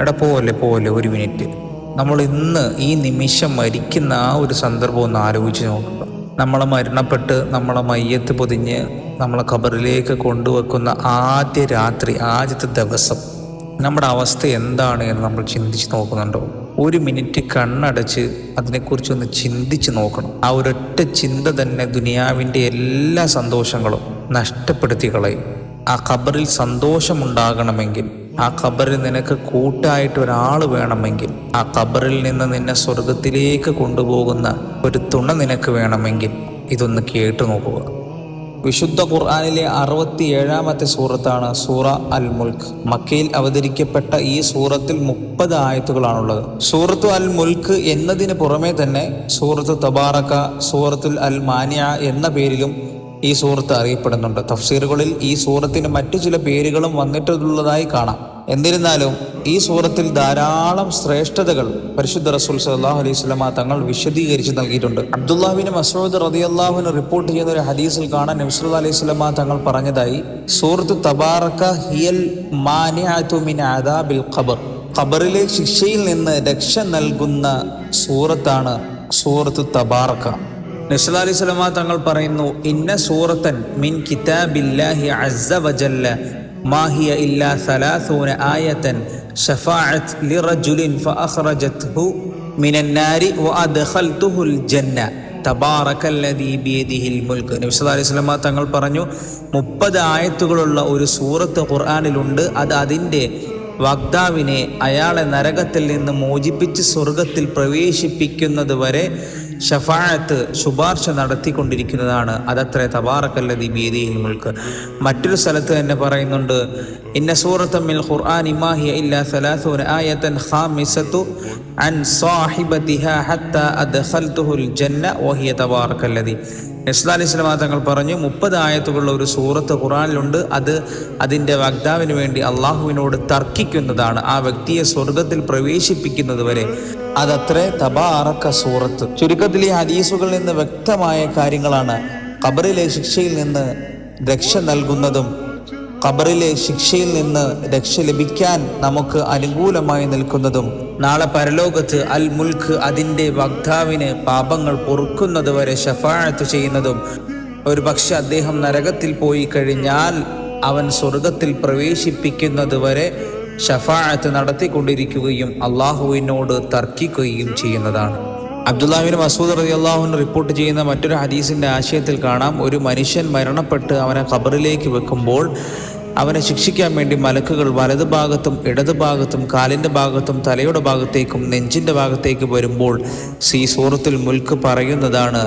എടാ പോലെ പോലെ ഒരു മിനിറ്റ്. നമ്മൾ ഇന്ന് ഈ നിമിഷം മരിക്കുന്ന ആ ഒരു സന്ദർഭം ഒന്ന് ആലോചിച്ച് നോക്കുക. നമ്മളെ മരണപ്പെട്ട് നമ്മളെ മയ്യത്ത് പൊതിഞ്ഞ് നമ്മളെ ഖബറിലേക്ക് കൊണ്ടുവെക്കുന്ന ആദ്യ രാത്രി ആദ്യത്തെ ദിവസം നമ്മുടെ അവസ്ഥ എന്താണ് എന്ന് നമ്മൾ ചിന്തിച്ച് നോക്കുന്നുണ്ടോ? ഒരു മിനിറ്റ് കണ്ണടച്ച് അതിനെക്കുറിച്ചൊന്ന് ചിന്തിച്ച് നോക്കണം. ആ ഒരൊറ്റ ചിന്ത തന്നെ ദുനിയാവിന്റെ എല്ലാ സന്തോഷങ്ങളും നഷ്ടപ്പെടുത്തി കളയും. ആ ഖബറിൽ സന്തോഷമുണ്ടാകണമെങ്കിൽ ആ ഖബറിൽ നിനക്ക് കൂട്ടായിട്ട് ഒരാൾ വേണമെങ്കിൽ ആ ഖബറിൽ നിന്ന് നിന്നെ സ്വർഗത്തിലേക്ക് കൊണ്ടുപോകുന്ന ഒരു തുണ നിനക്ക് വേണമെങ്കിൽ ഇതൊന്ന് കേട്ടു നോക്കുക. വിശുദ്ധ ഖുർആാനിലെ അറുപത്തി ഏഴാമത്തെ സൂറത്താണ് സൂറ അൽ മുൽക്ക് മക്കയിൽ അവതരിക്കപ്പെട്ട ഈ സൂറത്തിൽ മുപ്പത് ആയത്തുകളാണുള്ളത്. സൂറത്തു അൽ മുൽക്ക് എന്നതിന് പുറമെ തന്നെ സൂറത്ത് തബാറക്ക സൂറത്തുൽ അൽ മാനിയ എന്ന പേരിലും ഈ സൂറത്ത് അറിയപ്പെടുന്നുണ്ട്. തഫ്സീറുകളിൽ ഈ സൂറത്തിന് മറ്റു ചില പേരുകളും വന്നിട്ടുള്ളതായി കാണാം. എന്നിരുന്നാലും ഈ സൂറത്തിൽ ധാരാളം ശ്രേഷ്ഠതകൾ പരിശുദ്ധ റസൂൽ സല്ലാഹു അലൈഹി സ്വലമ തങ്ങൾ വിശദീകരിച്ച് നൽകിയിട്ടുണ്ട്. അബ്ദുല്ലാഹിന് മസൂദ് റതി അള്ളാഹുവിന് റിപ്പോർട്ട് ചെയ്യുന്ന ഒരു ഹദീസിൽ കാണാൻ നബ്സുൽ അലൈഹി സ്വലമ തങ്ങൾ പറഞ്ഞതായി സൂറത്ത് തബാറക്ക ഹിയൽ മാനിഅതുമിൻ ആദാബിൽ ഖബർ. ഖബറിലെ ശിക്ഷയിൽ നിന്ന് രക്ഷ നൽകുന്ന സൂറത്താണ് സൂറത്ത് തബാറക്ക. നസ്ല അലൈഹി സ്വലമ തങ്ങൾ പറയുന്നു ഇന്ന സൂറത്തൻ മിൻ കിതാബില്ലാഹി അസ്സ വജല്ല മാഹിയ ഇല്ലാ സലാസൂന ആയത്തൻ ഷഫാഅത്ത് ലിറജുലിൻ ഫഅഖ്റജത്ഹു മിനന്നാരി നാരി വഅദ്ഖൽതുഹുൽ ജന്ന തബാറക്കല്ലദീ ബിയദിഹിൽ മുൽക്ക് നബി സല്ലല്ലാഹു അലൈഹി തങ്ങൾ പറഞ്ഞു മുപ്പത് ആയത്തുകളുള്ള ഒരു സൂറത്ത് ഖുർആനിലുണ്ട്. അത് അതിന്റെ വക്താവിനെ അയാളെ നരകത്തിൽ നിന്ന് മോചിപ്പിച്ച് സ്വർഗത്തിൽ പ്രവേശിപ്പിക്കുന്നത് വരെ ഷഫായത്ത് ശുപാർശ നടത്തിക്കൊണ്ടിരിക്കുന്നതാണ്. അതത്ര തബാറക്കല്ലതി ബീദിയിൽ നിങ്ങൾക്ക് മറ്റൊരു സ്ഥലത്ത് തന്നെ പറയുന്നുണ്ട് ഇന്ന സൂറത്തമ്മിൽ ഖുർആൻ ഇമാഹിയ ഇല്ല സലാസൂന ആയത്തൻ ഖാമിസത്തു അൻ സാഹിബതിഹ ഹത്ത അദ്ഖൽതുഹുൽ ജന്ന വഹിയ തബാറക്കല്ലതി നസ്ലാ അലൈഹി തങ്ങൾ പറഞ്ഞു മുപ്പത് ആയത്തുകളുള്ള ഒരു സൂറത്ത് ഖുറാനിലുണ്ട് അത് അതിന്റെ വക്താവിന് വേണ്ടി അള്ളാഹുവിനോട് തർക്കിക്കുന്നതാണ്. ആ വ്യക്തിയെ സ്വർഗത്തിൽ പ്രവേശിപ്പിക്കുന്നത് വരെ അതത്രേ തബാറക്ക സൂറത്ത്. ചുരുക്കത്തിൽ ഈ ഹദീസുകളിൽ നിന്ന് വ്യക്തമായ കാര്യങ്ങളാണ്. ഖബറിലെ ശിക്ഷയിൽ നിന്ന് രക്ഷ നൽകുന്നതും ഖബറിലെ ശിക്ഷയിൽ നിന്ന് രക്ഷ ലഭിക്കാൻ നമുക്ക് അനുകൂലമായി നിൽക്കുന്നതും നാളെ പരലോകത്ത് അൽ മുൽഖ് അതിന്റെ വക്താവിന് പാപങ്ങൾ പൊറുക്കുന്നത് വരെ ഷഫാഴത്ത് ചെയ്യുന്നതും ഒരു പക്ഷെ അദ്ദേഹം നരകത്തിൽ പോയി കഴിഞ്ഞാൽ അവൻ സ്വർഗത്തിൽ പ്രവേശിപ്പിക്കുന്നത് വരെ ഷഫാഴത്ത് നടത്തിക്കൊണ്ടിരിക്കുകയും അള്ളാഹുവിനോട് തർക്കിക്കുകയും ചെയ്യുന്നതാണ്. അബ്ദുല്ലാഹിബിൻ മസൂദ് റതി അള്ളാഹുവിന് റിപ്പോർട്ട് ചെയ്യുന്ന മറ്റൊരു ഹദീസിന്റെ ആശയത്തിൽ കാണാം. ഒരു മനുഷ്യൻ മരണപ്പെട്ട് അവനെ ഖബറിലേക്ക് വെക്കുമ്പോൾ അവനെ ശിക്ഷിക്കാൻ വേണ്ടി മലക്കുകൾ വലതു ഭാഗത്തും ഇടതു ഭാഗത്തും കാലിന്റെ ഭാഗത്തും തലയുടെ ഭാഗത്തേക്കും നെഞ്ചിന്റെ ഭാഗത്തേക്ക് വരുമ്പോൾ സി സൂറത്തുൽ മുൽക്ക് പറയുന്നതാണ്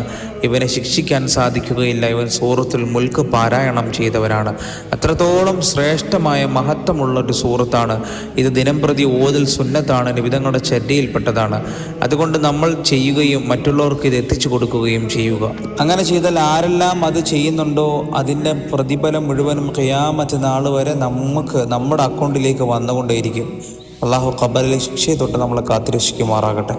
ഇവനെ ശിക്ഷിക്കാൻ സാധിക്കുകയില്ല. ഇവൻ സൂറത്തുൽ മുൽക്ക് പാരായണം ചെയ്തവരാണ് അത്രത്തോളം ശ്രേഷ്ഠമായ മഹത്വമുള്ള ഒരു സൂറത്താണ്. ഇത് ദിനം പ്രതി ഓതൽ സുന്നത്താണ് നിബിതങ്ങളുടെ ചര്യയിൽപ്പെട്ടതാണ് അതുകൊണ്ട് നമ്മൾ ചെയ്യുകയും മറ്റുള്ളവർക്ക് ഇത് എത്തിച്ചു കൊടുക്കുകയും ചെയ്യുക. അങ്ങനെ ചെയ്താൽ ആരെല്ലാം അത് ചെയ്യുന്നുണ്ടോ അതിന്റെ പ്രതിഫലം മുഴുവനും ഖിയാമത്ത് നാൾ വരെ നമുക്ക് നമ്മുടെ അക്കൗണ്ടിലേക്ക് വന്നുകൊണ്ടേയിരിക്കും. അള്ളാഹു ഖബറിലെ ശിക്ഷയെ തൊട്ട് നമ്മളെ കാത്തിരക്ഷിക്കുമാറാകട്ടെ.